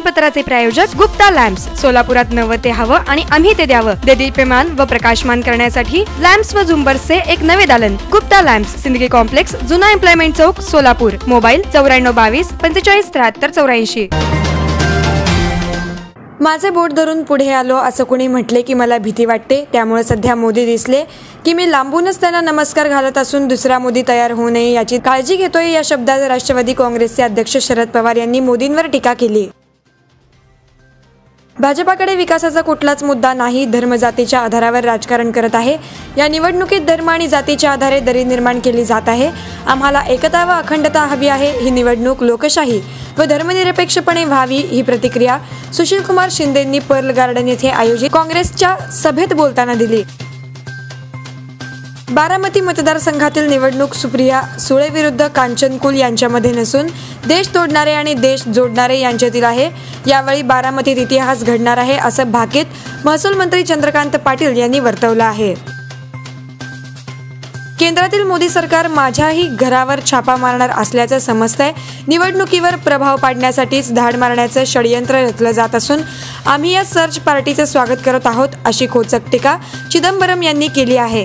बातमीपत्राचे प्रायोजक गुप्ता लॅम्प्स. सोलापुरात नवं ते हवं आणि आम्ही ते द्यावं. देदीप्यमान व प्रकाशमान करण्यासाठी लॅम्प्स व झुंबर्सचे एक नवे दालन. गुप्ता लॅम्प्स सिंदगी कॉम्प्लेक्स जुना एम्प्लॉयमेंट चौक सोलापूर. मोबाईल चौऱ्याण्णव बावीस पंचेचाळीस त्र्याहत्तर चौऱ्याऐंशी. माझे बोट धरून पुढे आलो असं कुणी म्हटले की मला भीती वाटते. त्यामुळे सध्या मोदी दिसले की मी लांबूनच त्यांना नमस्कार घालत असून दुसरा मोदी तयार होऊ नये याची काळजी घेतोय या शब्दात राष्ट्रवादी काँग्रेसचे अध्यक्ष शरद पवार यांनी मोदींवर टीका केली. भाजपाकडे विकासाचा कुठलाच मुद्दा नाही धर्म जातीच्या आधारावर राजकारण करत आहे. या निवडणुकीत धर्म आणि जातीच्या आधारे दरी निर्माण केली जात आहे. आम्हाला एकता व अखंडता हवी आहे ही निवडणूक लोकशाही व धर्मनिरपेक्षपणे व्हावी ही प्रतिक्रिया सुशील कुमार शिंदेंनी पर्ल गार्डन येथे आयोजित काँग्रेसच्या सभेत बोलताना दिली. बारामती मतदारसंघातील निवडणूक सुप्रिया सुळे विरुद्ध कांचन कुल यांच्यामध्ये नसून देश तोडणारे आणि देश जोडणारे यांच्यातील आहे. यावेळी बारामतीत इतिहास घडणार आहे असं भाकीत महसूल मंत्री चंद्रकांत पाटील यांनी वर्तवलं आहे. केंद्रातील मोदी सरकार माझ्याही घरावर छापा मारणार असल्याचं समजतंय. निवडणुकीवर प्रभाव पाडण्यासाठीच धाड मारण्याचं षडयंत्र रचलं जात असून आम्ही या सर्च पार्टीचं स्वागत करत आहोत अशी खोचक टीका चिदंबरम यांनी केली आहे.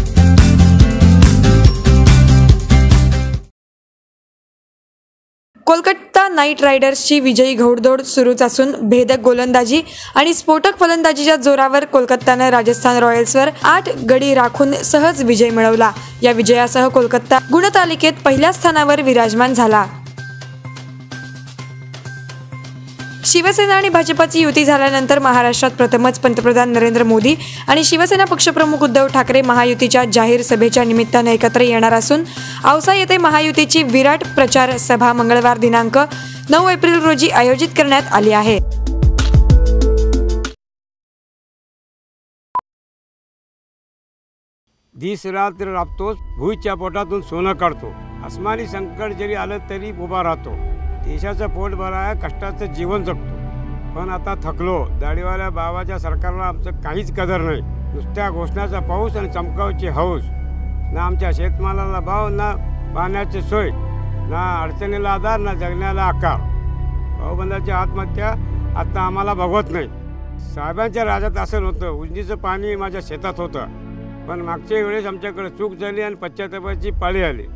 कोलकाता नाईट रायडर्सची विजयी घोडदौड सुरूच असून भेदक गोलंदाजी आणि स्फोटक फलंदाजीच्या जोरावर कोलकातानं राजस्थान रॉयल्सवर आठ गडी राखून सहज विजय मिळवला. या विजयासह कोलकाता गुणतालिकेत पहिल्या स्थानावर विराजमान झाला. शिवसेना आणि भाजपाची युती झाल्यानंतर महाराष्ट्रात प्रथमच पंतप्रधान नरेंद्र मोदी आणि शिवसेना पक्षप्रमुख उद्धव ठाकरे महायुतीच्या जाहीर सभेच्या निमित्तानं एकत्र येणार असून औसा येथे महायुतीची विराट प्रचार सभा मंगळवार दिनांक नऊ एप्रिल रोजी आयोजित करण्यात आली आहे. दिस रात्र राबतोच भुईच्या पोटातून सोनं काढतो. आसमानी संकट जरी आलं तरी उभा राहतो. देशाचं पोट भरा कष्टाचं जीवन जगतो. पण आता थकलो. दाढीवाल्या बाबाच्या सरकारला आमचं काहीच कदर नाही. नुसत्या घोषणाचा पाऊस आणि चमकावची हौस. ना आमच्या शेतमालाला भाव ना पाण्याची सोय ना अडचणीला आधार ना जगण्याला आकार. भाऊबंदाची आत्महत्या आता आम्हाला भगवत नाही. साहेबांच्या राज्यात असं नव्हतं उंजीचं पाणी माझ्या शेतात होतं. पण मागच्या वेळेस आमच्याकडे चूक झाली आणि पश्चातापाची पाळी आली.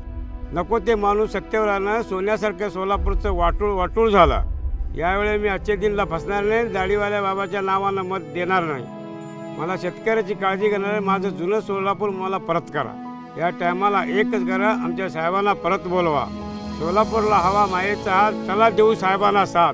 नको ते माणूस सत्तेवर आलं सोन्यासारख्या सोलापूरचं वाटूळ वाटूळ झाला. यावेळी मी आजच्या दिनला फसणार नाही दाढीवाल्या बाबाच्या नावानं मत देणार नाही. मला शेतकऱ्याची काळजी घेणार माझं जुनं सोलापूर मला परत करा. या टायमाला एकच करा आमच्या साहेबांना परत बोलवा. सोलापूरला हवा मायेचा हात चला देऊ साहेबांना साथ.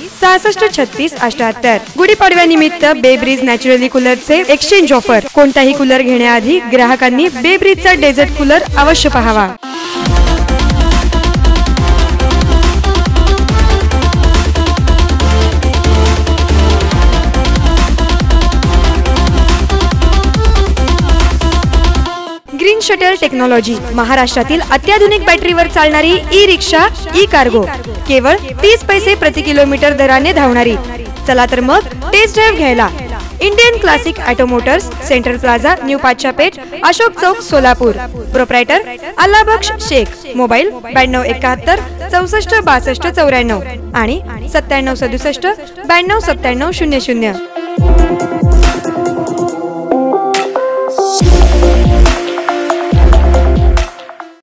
सहासष्ट छत्तीस अठ्याहत्तर. गुढीपाडव्यानिमित्त बेब्रिज नॅचरली कूलरचे एक्सचेंज ऑफर कोणताही कूलर घेण्याआधी ग्राहकांनी बेब्रिजचा डेझर्ट कूलर अवश्य पहावा. शटल टेक्नॉलॉजी महाराष्ट्रातील अत्याधुनिक बॅटरीवर चालणारी ई रिक्षा ई कार्गो केवळ तीस पैसे प्रति किलोमीटर दराने धावणारी. चला तर मग टेस्ट ड्राईव्ह घ्यायला. Indian Classic Automotors Central Plaza New Pachhapeth Ashok Chowk Solapur proprietor Allabaksh Shaikh mobile ब्याण्णव एकाहत्तर चौसष्ट बासष्ट चौऱ्याण्णव. आणि सत्त्याण्णव सदुसष्ट ब्याण्णव सत्त्याण्णव शून्य शून्य.